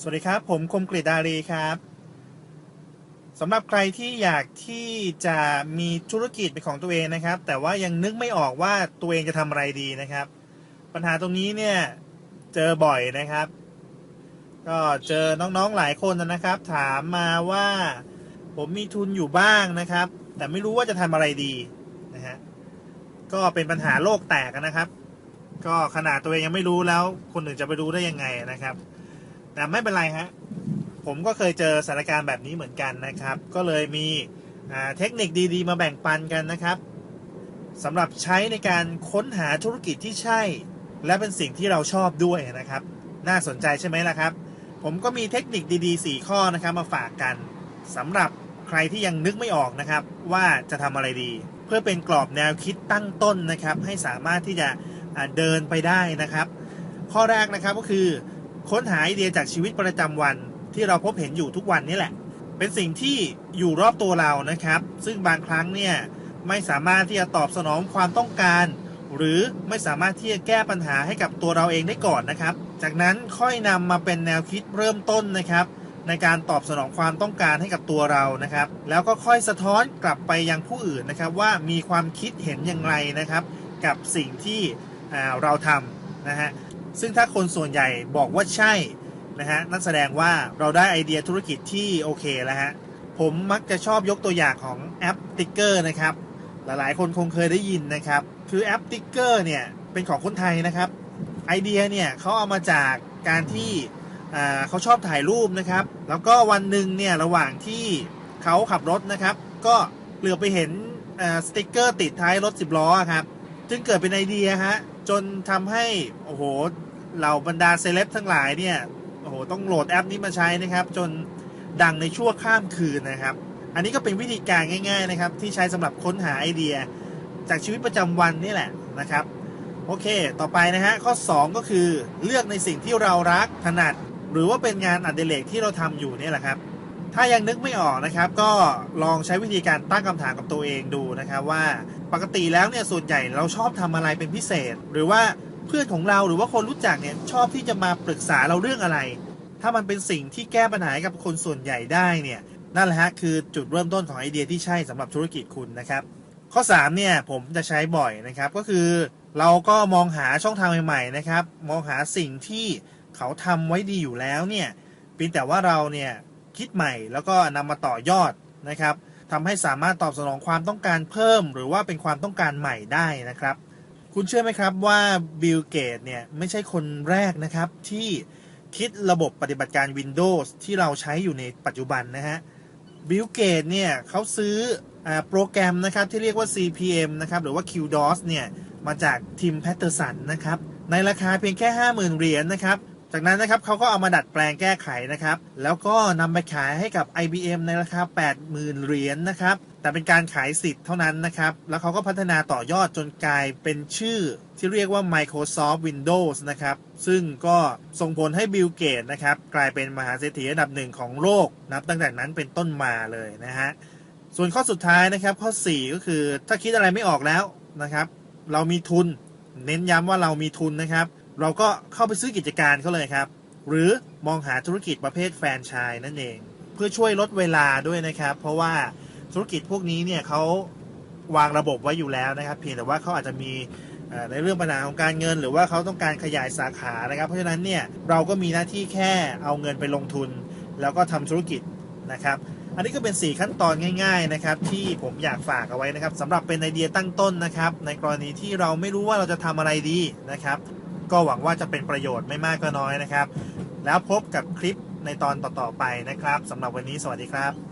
สวัสดีครับ ผมคมกริดารีครับสำหรับใครที่อยากที่จะมีธุรกิจเป็นของตัวเองนะครับ แต่ว่ายังนึกไม่ออกว่าตัวเองจะทำอะไรดีนะครับ ปัญหาตรงนี้เนี่ยเจอบ่อยนะครับ ก็เจอน้องๆหลายคนนะครับ ถามมาว่าผมมีทุนอยู่บ้างนะครับ แต่ไม่รู้ว่าจะทำอะไรดีนะฮะก็เป็นปัญหาโลกแตกนะครับ ก็ขนาดตัวเองยังไม่รู้แล้ว คนอื่นจะไปรู้ได้ยังไงนะครับ แต่ไม่เป็นไรฮะผมก็เคยเจอสถานการณ์แบบนี้เหมือนกันนะครับ ก็เลยมีเทคนิคดีๆ มาแบ่งปันกันนะครับสำหรับใช้ในการค้นหาธุรกิจที่ใช่ และเป็นสิ่งที่เราชอบด้วยนะครับ น่าสนใจใช่ไหมล่ะครับ ผมก็มีเทคนิคดีๆ 4 ข้อนะครับมาฝากกันสำหรับใครที่ยังนึกไม่ออกนะครับ ว่าจะทำอะไรดี เพื่อเป็นกรอบแนวคิดตั้งต้นนะครับ ให้สามารถที่จะเดินไปได้นะครับ ข้อแรกนะครับก็คือ ค้นหาไอเดียจากชีวิตประจำวันที่เราพบเห็นอยู่ทุกวันนี่แหละ เป็นสิ่งที่อยู่รอบตัวเรานะครับ ซึ่งบางครั้งเนี่ยไม่สามารถที่จะตอบสนองความต้องการ หรือไม่สามารถที่จะแก้ปัญหาให้กับตัวเราเองได้ก่อนนะครับ จากนั้นค่อยนำมาเป็นแนวคิดเริ่มต้นนะครับ ในการตอบสนองความต้องการให้กับตัวเรานะครับ แล้วก็ค่อยสะท้อนกลับไปยังผู้อื่นนะครับ ว่ามีความคิดเห็นอย่างไรนะครับ กับสิ่งที่เราทำนะฮะ ซึ่งถ้าคนส่วนใหญ่บอกว่าใช่นะฮะนั่นแสดงว่าเราได้ไอเดียธุรกิจที่โอเคแล้วฮะผมมักจะชอบยกตัวอย่างของแอปติ๊กเกอร์นะครับ หลายๆ คนคงเคยได้ยินนะครับ คือแอปติ๊กเกอร์เนี่ยเป็นของคนไทยนะครับไอเดียเนี่ยเขาเอามาจากการที่เขาชอบถ่ายรูปนะครับ แล้วก็วันหนึ่งเนี่ยระหว่างที่เขาขับรถนะครับ ก็เหลือไปเห็นสติ๊กเกอร์ติดท้ายรถ10ล้อครับ จึงเกิดเป็นไอเดียฮะจนทำให้โอ้โห เหล่าบรรดาเซเลบทั้งหลายเนี่ยโอ้โหต้องโหลดแอปนี้มาใช้นะครับ จนดังในชั่วข้ามคืนนะครับ อันนี้ก็เป็นวิธีการง่าย ๆนะครับ ที่ใช้สำหรับค้นหาไอเดีย จากชีวิตประจำวันนี่แหละนะครับ โอเค ต่อไปนะฮะข้อ 2 ก็คือเลือกในสิ่งที่เรารักถนัด หรือว่าเป็นงานอดิเรกที่เราทำอยู่นี่แหละครับถ้ายังนึกไม่ออกนะครับ ก็ลองใช้วิธีการตั้งคำถามกับตัวเองดูนะครับว่าปกติแล้วเนี่ยส่วนใหญ่เราชอบทำอะไรเป็นพิเศษ หรือว่า เพื่อนของเราหรือว่าคนรู้จักเนี่ยชอบที่จะมาปรึกษาเราเรื่องอะไร ถ้ามันเป็นสิ่งที่แก้ปัญหาให้กับคนส่วนใหญ่ได้เนี่ยนั่นแหละฮะคือจุดเริ่มต้นของไอเดียที่ใช่สำหรับธุรกิจคุณนะครับ ข้อ3เนี่ยผมจะใช้บ่อยนะครับก็คือ เราก็มองหาช่องทางใหม่ๆนะครับ มองหาสิ่งที่เขาทำไว้ดีอยู่แล้วเนี่ยเพียงแต่ว่าเราเนี่ยคิดใหม่แล้วก็นำมาต่อยอดนะครับทำให้สามารถตอบสนองความต้องการเพิ่ม หรือว่าเป็นความต้องการใหม่ได้นะครับ คุณเชื่อไหมครับว่าบิลเกตเนี่ยไม่ใช่คนแรกนะครับที่คิดระบบปฏิบัติการ Windows ที่เราใช้อยู่ในปัจจุบันนะฮะบิลเกตเนี่ยเขาซื้ออโปรแกรมนะครับที่เรียกว่า CPM นะครับหรือว่า QDOS เนี่ยมาจากทีมแพตเตอร์สันนะครับในราคาเพียงแค่ 50,000 เหรียญนะครับ จากนั้นนะครับเขาก็เอามาดัดแปลงแก้ไขนะครับ แล้วก็นำไปขายให้กับ IBM ในราคา 80,000 เหรียญนะครับ แต่เป็นการขายสิทธิ์เท่านั้นนะครับ แล้วเขาก็พัฒนาต่อยอดจนกลายเป็นชื่อที่เรียกว่า Microsoft Windows นะครับ ซึ่งก็ส่งผลให้บิลเกตนะครับ กลายเป็นมหาเศรษฐีอันดับหนึ่งของโลกนับตั้งแต่นั้นเป็นต้นมาเลยนะฮะ ส่วนข้อสุดท้ายนะครับ ข้อ 4 ก็คือถ้าคิดอะไรไม่ออกแล้วนะครับ เรามีทุน เน้นย้ำว่าเรามีทุนนะครับ เราก็เข้าไปซื้อกิจการเขาเลยครับ หรือมองหาธุรกิจประเภทแฟรนไชส์นั่นเอง เพื่อช่วยลดเวลาด้วยนะครับ เพราะว่า ธุรกิจพวกนี้เนี่ยเขาวางระบบไว้อยู่แล้วนะครับ เพียงแต่ว่าเขาอาจจะมีในเรื่องปัญหาของการเงิน หรือว่าเขาต้องการขยายสาขานะครับ เพราะฉะนั้นเนี่ยเราก็มีหน้าที่แค่เอาเงินไปลงทุน แล้วก็ทำธุรกิจนะครับ อันนี้ก็เป็น 4 ขั้นตอนง่าย ๆนะครับ ที่ผมอยากฝากเอาไว้นะครับสำหรับเป็นไอเดียตั้งต้นนะครับ ในกรณีที่เราไม่รู้ว่าเราจะทำอะไรดีนะครับ ก็หวังว่าจะเป็นประโยชน์ไม่มากก็น้อยนะครับ แล้วพบกับคลิปในตอนต่อๆไปนะครับสำหรับวันนี้สวัสดีครับ